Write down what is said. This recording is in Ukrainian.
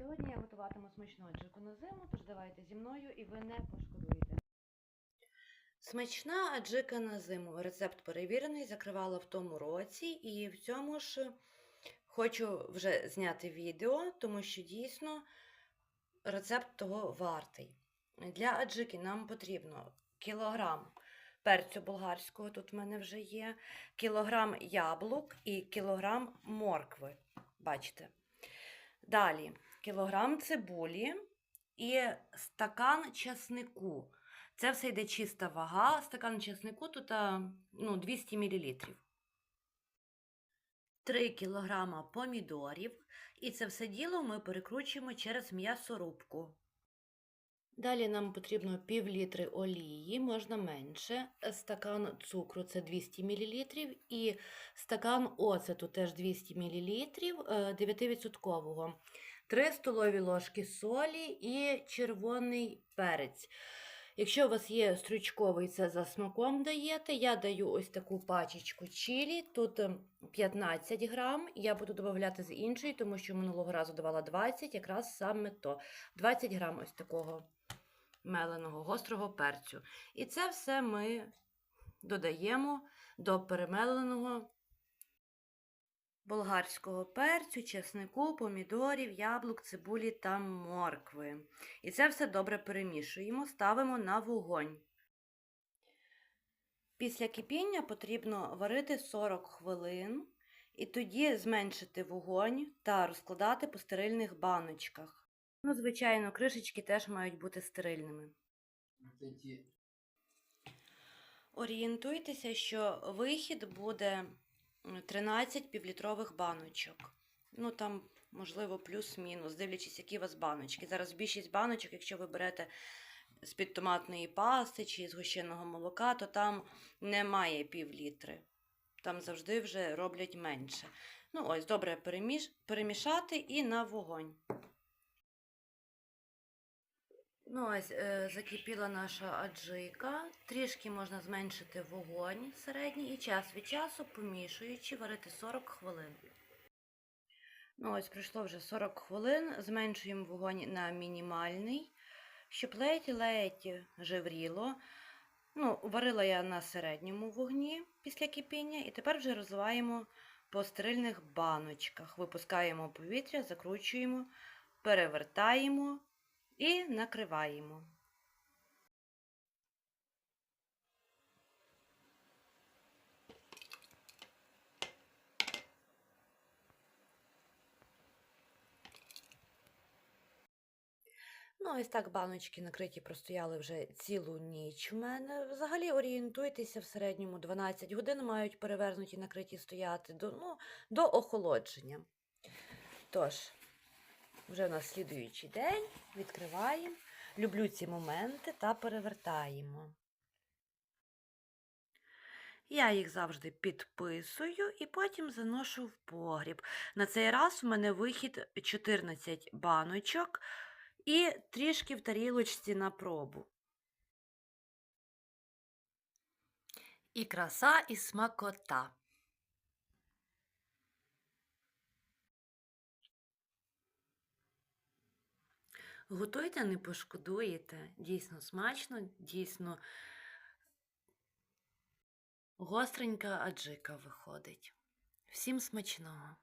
Сьогодні я готуватиму смачну аджику на зиму, тож давайте зі мною і ви не пошкодуєте. Смачна аджика на зиму. Рецепт перевірений, закривала в тому році, і в цьому ж хочу вже зняти відео, тому що дійсно рецепт того вартий. Для аджики нам потрібно кілограм перцю болгарського, тут в мене вже є, кілограм яблук і кілограм моркви. Бачите. Далі кілограм цибулі і стакан часнику. Це все йде чиста вага. Стакан часнику тут ну, 200 мл. 3 кілограма помідорів. І це все діло ми перекручуємо через м'ясорубку. Далі нам потрібно пів літри олії, можна менше, стакан цукру це 200 мл, і стакан оцету теж 200 мл 9%. 3 столові ложки солі і червоний перець. Якщо у вас є стручковий, це за смаком даєте. Я даю ось таку пачечку чилі, тут 15 грам. Я буду додавати з іншої, тому що минулого разу давала 20, якраз саме то. 20 грам ось такого меленого гострого перцю. І це все ми додаємо до перемеленого болгарського перцю, чеснику, помідорів, яблук, цибулі та моркви. І це все добре перемішуємо, ставимо на вогонь. Після кипіння потрібно варити 40 хвилин і тоді зменшити вогонь та розкладати по стерильних баночках. Ну, звичайно, кришечки теж мають бути стерильними. Орієнтуйтеся, що вихід буде 13 півлітрових баночок. Ну там, можливо, плюс-мінус, дивлячись, які у вас баночки. Зараз більшість баночок, якщо ви берете з-під томатної пасти чи з гущеного молока, то там немає півлітри. Там завжди вже роблять менше. Ну, ось, добре переміш... перемішати і на вогонь. Ну, ось е, закипіла наша аджика. Трішки можна зменшити вогонь середній і час від часу, помішуючи, варити 40 хвилин. Ну, ось пройшло вже 40 хвилин. Зменшуємо вогонь на мінімальний, щоб ледь-ледь жевріло. Ну, варила я на середньому вогні після кипіння, і тепер вже розливаємо по стерильних баночках. Випускаємо повітря, закручуємо, перевертаємо і накриваємо. Ну, ось так баночки накриті простояли вже цілу ніч у мене. Взагалі орієнтуйтеся в середньому 12 годин мають перевернуті накриті стояти до, ну, до охолодження. Тож, вже на слідуючий день відкриваємо. Люблю ці моменти та перевертаємо. Я їх завжди підписую і потім заношу в погріб. На цей раз у мене вихід 14 баночок і трішки в тарілочці на пробу. І краса, і смакота. Готуйте, не пошкодуєте. Дійсно смачно, дійсно гостренька аджика виходить. Всім смачного!